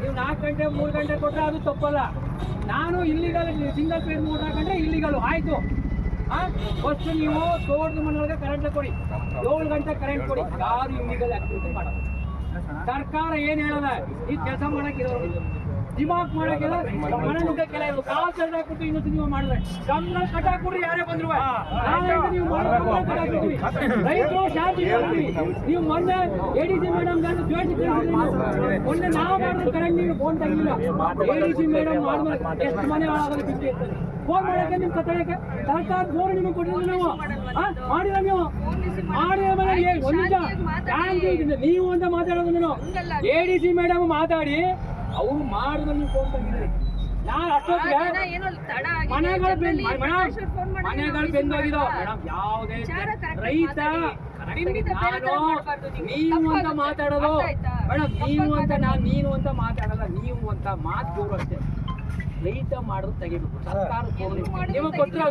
ನೀವು ನಾಲ್ಕು ಗಂಟೆ, ಮೂರು ಗಂಟೆ ಕೊಟ್ಟರೆ ಅದು ತಪ್ಪಲ್ಲ. ನಾನು ಇಲ್ಲಿಗಲ್ ಸಿಂಗಲ್ ಪೇಜ್ ಮೂರು ನಾಲ್ಕು ಗಂಟೆ ಆಯಿತು. ಹಾಂ ಫಸ್ಟ್ ನೀವು ತೋಟದ ಮನೆಯೊಳಗೆ ಕರೆಂಟ್ ಕೊಡಿ. ಏಳು ಗಂಟೆ ಕರೆಂಟ್ ಕೊಡಿ. ಯಾರು ಇಲ್ಲಿಗಲ್ ಆಕ್ಟಿವಿಟಿ ಮಾಡಲ್ಲ. ಸರ್ಕಾರ ಏನು ಹೇಳದ ಈ ಕೆಲಸ ಮಾಡಕ್ಕಿರೋರು ದಿಮಾಕ್ ಮಾಡಕ್ಕೆ ಮನೆ ಇರೋದು. ಕಾಲ್ ಹಾಕ್ಬಿಟ್ಟು ಇನ್ನೊಂದು ನೀವು ಮಾಡಿದ್ರೆ. ಸಂಬಳ ಕಟ್ಟ ಕೊಡ್ರಿ ಯಾರೇ ಬಂದ್ರು. ನೀವು ಮಾಡೋದು. ರೈತರು ಶಾಂತಿ. ನೀವು ಮೊನ್ನೆ ಎಡಿಸಿ ಮೇಡಮ್ ಮೊನ್ನೆ ನಾವು ಮಾಡಿದ್ರೆ ಕರೆಂಟ್ ನೀವು ಫೋನ್ ತೆಗಿಲ್ಲ ಎಡಿಸಿ ಮೇಡಮ್ ಮಾಡಿದ್ರೆ ಎಷ್ಟು ಮನೆ ಬಿಟ್ಟು ಫೋನ್ ಮಾಡಕ್ಕೆ ನಿಮ್ ಕತ್ತಡಕ್ಕೆ ಸರ್ಕಾರ ಫೋನ್ ನಿಮಗೆ ಕೊಟ್ಟಿದ್ರು ನಾವು? ಮಾಡಿಲ್ಲ ನೀವು. ಮಾಡಿದ ಮೇಲೆ ಒಂದು ನಿಮಿಷ. ನೀವು ಅಂತ ಮಾತಾಡೋದು ನೀನು. ಎ ಡಿ ಸಿ ಮೇಡಮ್ ಮಾತಾಡಿ. ಅವ್ರು ಮಾಡಿದ್ರೆ ನೀವು ಫೋನ್ ತೆಗಿದ್ರಿ ನಾನು ಅಷ್ಟೊತ್ತಿಗೆ ಮನೆಗಳು ಬೆಂದ್ ಮನೆಗಳು ನೋಟಿಸ್ ಮೇಡಮ್ ಯಾವುದೇ ರೈತ ನೀವು. ಅಂತ ಮಾತಾಡೋದು ಮೇಡಮ್ ನೀವು ಅಂತ. ನಾನು ನೀನು ಅಂತ ಮಾತಾಡಲ್ಲ ನೀವು ಅಂತ ಮಾತು ಅಷ್ಟೇ. ರೈತ ಮಾಡೋದು ತೆಗಿಬೇಕು. ಸರ್ಕಾರ ನಿಮಗೆ ಕೊಟ್ಟಿರೋ